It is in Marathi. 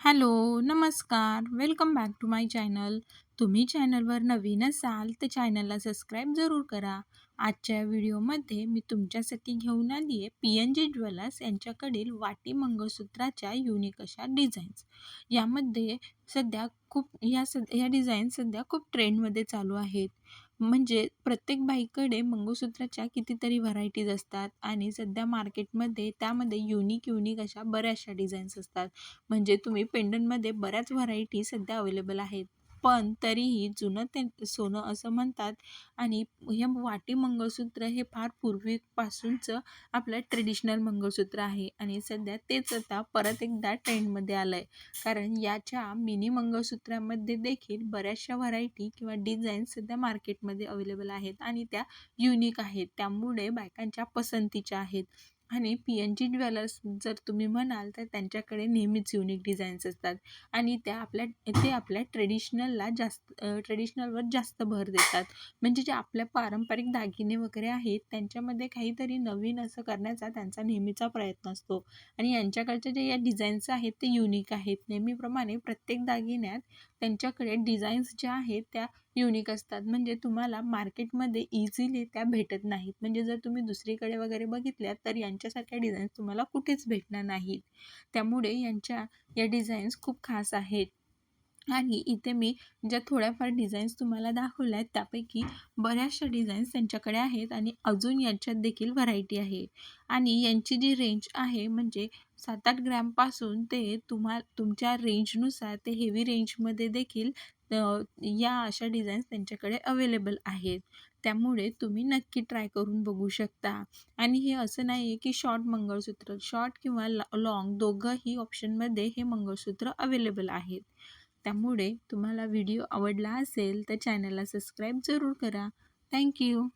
हॅलो, नमस्कार. Welcome back to my channel. तुम्ही चॅनलवर नवीन असाल तर चॅनलला सबस्क्राईब जरूर करा. आजच्या व्हिडिओमध्ये मी तुमच्यासाठी घेऊन आली आहे पी एन जी ज्वेलर्स यांच्याकडील वाटी मंगळसूत्राच्या युनिक अशा डिझाईन्स. यामध्ये सध्या खूप या सध्या या डिझाईन्स सध्या खूप ट्रेंडमध्ये चालू आहेत. म्हणजे प्रत्येक बाईकडे मंगळसूत्राच्या कितीतरी व्हरायटीज असतात आणि सध्या मार्केटमध्ये त्यामध्ये युनिक युनिक अशा बऱ्याचशा डिझाईन्स असतात. म्हणजे तुम्ही पेंडंटमध्ये बऱ्याच व्हरायटी सध्या अवेलेबल आहेत. पण तरीही जुनं ते सोनं असं म्हणतात आणि हे वाटी मंगळसूत्र हे फार पूर्वीपासूनचं आपलं ट्रेडिशनल मंगळसूत्र आहे आणि सध्या तेच आता परत एकदा ट्रेंडमध्ये आलं आहे. कारण याच्या मिनी मंगळसूत्रामध्ये देखील बऱ्याचशा व्हरायटी किंवा डिझाईन सध्या मार्केटमध्ये अवेलेबल आहेत आणि त्या युनिक आहेत. त्यामुळे बायकांच्या पसंतीच्या आहेत. आणि पी एन जी ज्वेलर्स जर तुम्ही म्हणाल तर त्यांच्याकडे नेहमीच युनिक डिझाईन्स असतात आणि त्या आपल्या ते आपल्या ट्रेडिशनलला जास्त ट्रेडिशनलवर जास्त भर देतात. म्हणजे जे आपल्या पारंपरिक दागिने वगैरे आहेत त्यांच्यामध्ये काहीतरी नवीन असं करण्याचा त्यांचा नेहमीचा प्रयत्न असतो आणि यांच्याकडच्या जे या डिझाईन्स आहेत ते युनिक आहेत. नेहमीप्रमाणे प्रत्येक दागिन्यात त्यांच्याकडे डिझाईन्स ज्या आहेत त्या युनिक असतात. म्हणजे तुम्हाला मार्केटमध्ये इझिली त्या भेटत नाहीत. म्हणजे जर तुम्ही दुसरीकडे वगैरे बघितल्या तर यांच्यासारख्या डिझाईन्स तुम्हाला कुठेच भेटणार नाहीत. त्यामुळे यांच्या या डिझाईन्स खूप खास आहेत. आणि इथे मी ज्या थोड्याफार डिझाईन्स तुम्हाला दाखवल्या आहेत त्यापैकी बऱ्याचशा डिझाईन्स त्यांच्याकडे आहेत आणि अजून यांच्यात देखील व्हरायटी आहे. आणि यांची जी रेंज आहे म्हणजे सात आठ ग्रॅमपासून ते तुम्हा तुमच्या रेंजनुसार ते हेवी रेंजमध्ये देखील या अशा डिझाईन्स त्यांच्याकडे अवेलेबल आहेत. त्यामुळे तुम्ही नक्की ट्राय करून बघू शकता. आणि हे असं नाही आहे की शॉर्ट मंगळसूत्र शॉर्ट किंवा लाँग दोघंही ऑप्शनमध्ये हे मंगळसूत्र अवेलेबल आहेत. त्यामुळे तुम्हाला व्हिडिओ आवडला असेल तर चॅनलला सबस्क्राईब जरूर करा. थँक्यू